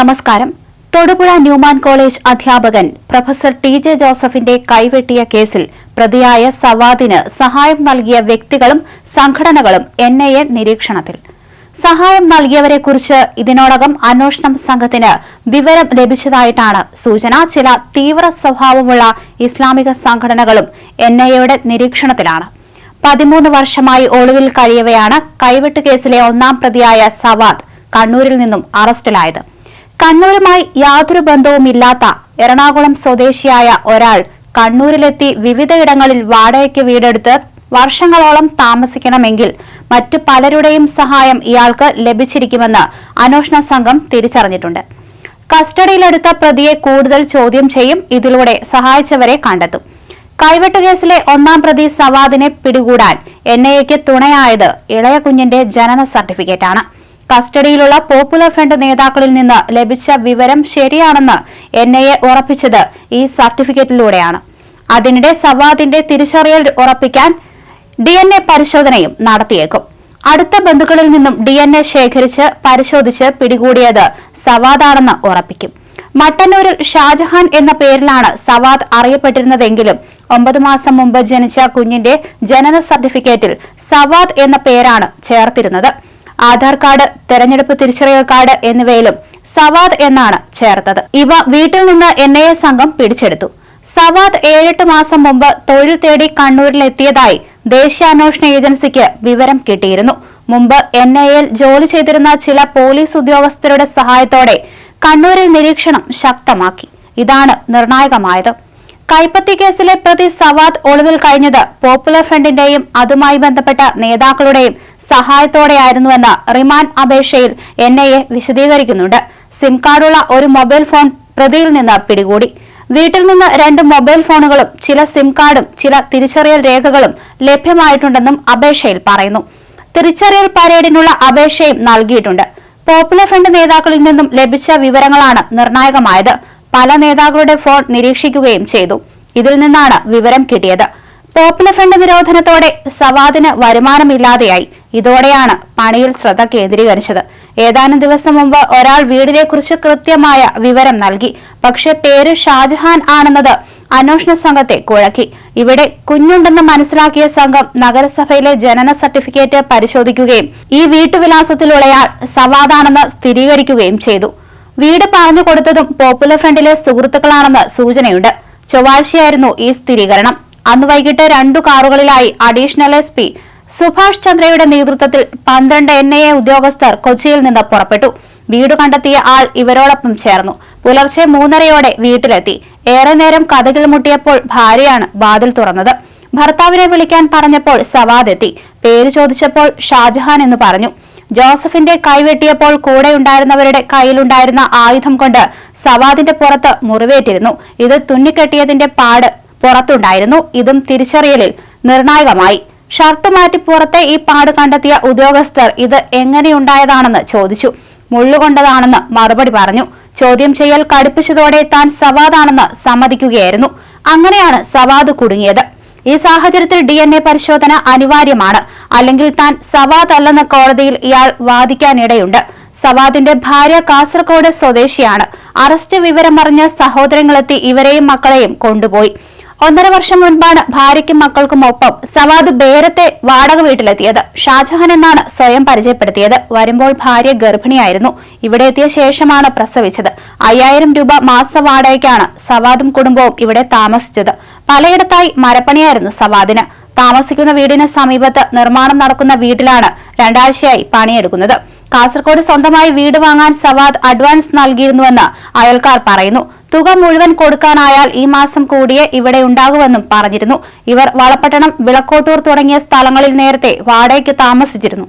നമസ്കാരം. Thodupuzha Newman college അധ്യാപകൻ professor T J ജോസഫിന്റെ കൈവെട്ടിയ കേസിൽ പ്രതിയായ സവാദിന് സഹായം നൽകിയ വ്യക്തികളും സംഘടനകളും എൻ ഐ എ നിരീക്ഷണത്തിൽ. സഹായം നൽകിയവരെക്കുറിച്ച് ഇതിനോടകം അന്വേഷണം സംഘത്തിന് വിവരം ലഭിച്ചതായിട്ടാണ് സൂചന. ചില തീവ്ര സ്വഭാവമുള്ള ഇസ്ലാമിക സംഘടനകളും എൻ ഐ എയുടെ നിരീക്ഷണത്തിലാണ്. പതിമൂന്ന് വർഷമായി ഒളിവിൽ കഴിയവെയാണ് കൈവെട്ട് കേസിലെ ഒന്നാം പ്രതിയായ സവാദ് കണ്ണൂരിൽ നിന്നും അറസ്റ്റിലായത്. കണ്ണൂരുമായി യാതൊരു ബന്ധവുമില്ലാത്ത എറണാകുളം സ്വദേശിയായ ഒരാൾ കണ്ണൂരിലെത്തി വിവിധയിടങ്ങളിൽ വാടകയ്ക്ക് വീടെടുത്ത് വർഷങ്ങളോളം താമസിക്കണമെങ്കിൽ മറ്റു പലരുടെയും സഹായം ഇയാൾക്ക് ലഭിച്ചിരിക്കുമെന്ന് അന്വേഷണ സംഘം തിരിച്ചറിഞ്ഞിട്ടുണ്ട്. കസ്റ്റഡിയിലെടുത്ത പ്രതിയെ കൂടുതൽ ചോദ്യം ചെയ്യും ഇതിലൂടെ സഹായിച്ചവരെ കണ്ടെത്തും. കൈവെട്ട് കേസിലെ ഒന്നാം പ്രതി സവാദിനെ പിടികൂടാൻ എൻ ഐ എക്ക് തുണയായത് ഇളയ കുഞ്ഞിന്റെ ജനന സർട്ടിഫിക്കറ്റാണ്. കസ്റ്റഡിയിലുള്ള പോപ്പുലർ ഫ്രണ്ട് നേതാക്കളിൽ നിന്ന് ലഭിച്ച വിവരം ശരിയാണെന്ന് എൻ ഐ എ ഉറപ്പിച്ചത് ഈ സർട്ടിഫിക്കറ്റിലൂടെയാണ്. അതിനിടെ സവാദിന്റെ തിരിച്ചറിയൽ ഉറപ്പിക്കാൻ ഡി എൻ എ പരിശോധനയും നടത്തിയേക്കും. അടുത്ത ബന്ധുക്കളിൽ നിന്നും ഡി എൻ എ ശേഖരിച്ച് പരിശോധിച്ച് പിടികൂടിയത് സവാദാണെന്ന് ഉറപ്പിക്കും. മട്ടന്നൂരിൽ ഷാജഹാൻ എന്ന പേരിലാണ് സവാദ് അറിയപ്പെട്ടിരുന്നതെങ്കിലും ഒമ്പത് മാസം മുമ്പ് ജനിച്ച കുഞ്ഞിന്റെ ജനന സർട്ടിഫിക്കറ്റിൽ സവാദ് എന്ന പേരാണ് ചേർത്തിരുന്നത്. ആധാർ കാർഡ് തെരഞ്ഞെടുപ്പ് തിരിച്ചറിയൽ കാർഡ് എന്നിവയിലും സവാദ് എന്നാണ് ചേർത്തത്. ഇവ വീട്ടിൽ നിന്ന് എൻ ഐ എ സംഘം പിടിച്ചെടുത്തു. സവാദ് ഏഴെട്ട് മാസം മുമ്പ് തൊഴിൽ തേടി കണ്ണൂരിലെത്തിയതായി ദേശീയാന്വേഷണ ഏജൻസിക്ക് വിവരം കിട്ടിയിരുന്നു. മുമ്പ് എൻ ഐ എൽ ജോലി ചെയ്തിരുന്ന ചില പോലീസ് ഉദ്യോഗസ്ഥരുടെ സഹായത്തോടെ കണ്ണൂരിൽ നിരീക്ഷണം ശക്തമാക്കി. ഇതാണ് നിർണായകമായത്. കൈപ്പത്തി കേസിലെ പ്രതി സവാദ് ഒളിവിൽ കഴിഞ്ഞത് പോപ്പുലർ ഫ്രണ്ടിന്റെയും അതുമായി ബന്ധപ്പെട്ട നേതാക്കളുടെയും സഹായത്തോടെയായിരുന്നുവെന്ന് റിമാൻഡ് അപേക്ഷയിൽ എൻ ഐ എ വിശദീകരിക്കുന്നുണ്ട്. സിം കാർഡുള്ള ഒരു മൊബൈൽ ഫോൺ പ്രതിയിൽ നിന്ന് പിടികൂടി. വീട്ടിൽ നിന്ന് രണ്ട് മൊബൈൽ ഫോണുകളും ചില സിം കാർഡും ചില തിരിച്ചറിയൽ രേഖകളും ലഭ്യമായിട്ടുണ്ടെന്നും അപേക്ഷയിൽ പറയുന്നു. തിരിച്ചറിയൽ പരേഡിനുള്ള അപേക്ഷയും നൽകിയിട്ടുണ്ട്. പോപ്പുലർ ഫ്രണ്ട് നേതാക്കളിൽ നിന്നും ലഭിച്ച വിവരങ്ങളാണ് നിർണായകമായത്. പല നേതാക്കളുടെ ഫോൺ നിരീക്ഷിക്കുകയും ചെയ്തു. ഇതിൽ നിന്നാണ് വിവരം കിട്ടിയത്. പോപ്പുലർ ഫ്രണ്ട് നിരോധനത്തോടെ സവാദിന് വരുമാനമില്ലാതെയായി. ഇതോടെയാണ് പണിയിൽ ശ്രദ്ധ കേന്ദ്രീകരിച്ചത്. ഏതാനും ദിവസം മുമ്പ് ഒരാൾ വീടിനെക്കുറിച്ച് കൃത്യമായ വിവരം നൽകി. പക്ഷേ പേര് ഷാജഹാൻ ആണെന്നത് അന്വേഷണ സംഘത്തെ കുഴക്കി. ഇവിടെ കുഞ്ഞുണ്ടെന്ന് മനസ്സിലാക്കിയ സംഘം നഗരസഭയിലെ ജനന സർട്ടിഫിക്കറ്റ് പരിശോധിക്കുകയും ഈ വീട്ടുവിലാസത്തിലുള്ളയാൾ സവാദാണെന്ന് സ്ഥിരീകരിക്കുകയും ചെയ്തു. വീട് പറഞ്ഞു കൊടുത്തതും പോപ്പുലർ ഫ്രണ്ടിലെ സുഹൃത്തുക്കളാണെന്ന് സൂചനയുണ്ട്. ചൊവ്വാഴ്ചയായിരുന്നു ഈ സ്ഥിരീകരണം. അന്ന് വൈകിട്ട് രണ്ടു കാറുകളിലായി അഡീഷണൽ എസ് പി സുഭാഷ് ചന്ദ്രയുടെ നേതൃത്വത്തിൽ പന്ത്രണ്ട് എൻ ഐ എ ഉദ്യോഗസ്ഥർ കൊച്ചിയിൽ നിന്ന് പുറപ്പെട്ടു. വീട് കണ്ടെത്തിയ ആൾ ഇവരോടൊപ്പം ചേർന്നു. പുലർച്ചെ മൂന്നരയോടെ വീട്ടിലെത്തി. ഏറെ നേരം കഥകിൽ മുട്ടിയപ്പോൾ ഭാര്യയാണ് വാതിൽ തുറന്നത്. ഭർത്താവിനെ വിളിക്കാൻ പറഞ്ഞപ്പോൾ സവാദ് എത്തി. പേര് ചോദിച്ചപ്പോൾ ഷാജഹാൻ എന്ന് പറഞ്ഞു. ജോസഫിന്റെ കൈവെട്ടിയപ്പോൾ കൂടെയുണ്ടായിരുന്നവരുടെ കയ്യിലുണ്ടായിരുന്ന ആയുധം കൊണ്ട് സവാദിന്റെ പുറത്ത് മുറിവേറ്റിരുന്നു. ഇത് തുന്നിക്കെട്ടിയതിന്റെ പാട് പുറത്തുണ്ടായിരുന്നു. ഇതും തിരിച്ചറിയലിൽ നിർണായകമായി. ഷർട്ട് മാറ്റി പുറത്തെ ഈ പാട് കണ്ടെത്തിയ ഉദ്യോഗസ്ഥർ ഇത് എങ്ങനെയുണ്ടായതാണെന്ന് ചോദിച്ചു. മുള്ളുകൊണ്ടതാണെന്ന് മറുപടി പറഞ്ഞു. ചോദ്യം ചെയ്യൽ കടുപ്പിച്ചതോടെ താൻ സവാദാണെന്ന് സമ്മതിക്കുകയായിരുന്നു. അങ്ങനെയാണ് സവാദ് കുടുങ്ങിയത്. ഈ സാഹചര്യത്തിൽ ഡി എൻ എ പരിശോധന അനിവാര്യമാണ്. അല്ലെങ്കിൽ താൻ സവാദ് അല്ലെന്ന കോടതിയിൽ ഇയാൾ വാദിക്കാനിടയുണ്ട്. സവാദിന്റെ ഭാര്യ കാസർഗോഡ് സ്വദേശിയാണ്. അറസ്റ്റ് വിവരമറിഞ്ഞ സഹോദരങ്ങളെത്തി ഇവരെയും മക്കളെയും കൊണ്ടുപോയി. ഒന്നര വർഷം മുൻപാണ് ഭാര്യയ്ക്കും മക്കൾക്കും ഒപ്പം സവാദ് ബേരത്തെ വാടക വീട്ടിലെത്തിയത്. ഷാജഹാൻ എന്നാണ് സ്വയം പരിചയപ്പെടുത്തിയത്. വരുമ്പോൾ ഭാര്യ ഗർഭിണിയായിരുന്നു. ഇവിടെ എത്തിയ ശേഷമാണ് പ്രസവിച്ചത്. അയ്യായിരം രൂപ മാസ വാടകയ്ക്കാണ് സവാദും കുടുംബവും ഇവിടെ താമസിച്ചത്. പലയിടത്തായി മരപ്പണിയായിരുന്നു സവാദിന്. താമസിക്കുന്ന വീടിന് സമീപത്ത് നിർമ്മാണം നടക്കുന്ന വീട്ടിലാണ് രണ്ടാഴ്ചയായി പണിയെടുക്കുന്നത്. കാസർഗോഡ് സ്വന്തമായി വീട് വാങ്ങാൻ സവാദ് അഡ്വാൻസ് നൽകിയിരുന്നുവെന്ന് അയൽക്കാർ പറയുന്നു. തുക മുഴുവൻ കൊടുക്കാനായാൽ ഈ മാസം കൂടിയേ ഇവിടെ ഉണ്ടാകുമെന്നും പറഞ്ഞിരുന്നു. ഇവർ വളപട്ടണം വിളക്കോട്ടൂർ തുടങ്ങിയ സ്ഥലങ്ങളിൽ നേരത്തെ വാടകയ്ക്ക് താമസിച്ചിരുന്നു.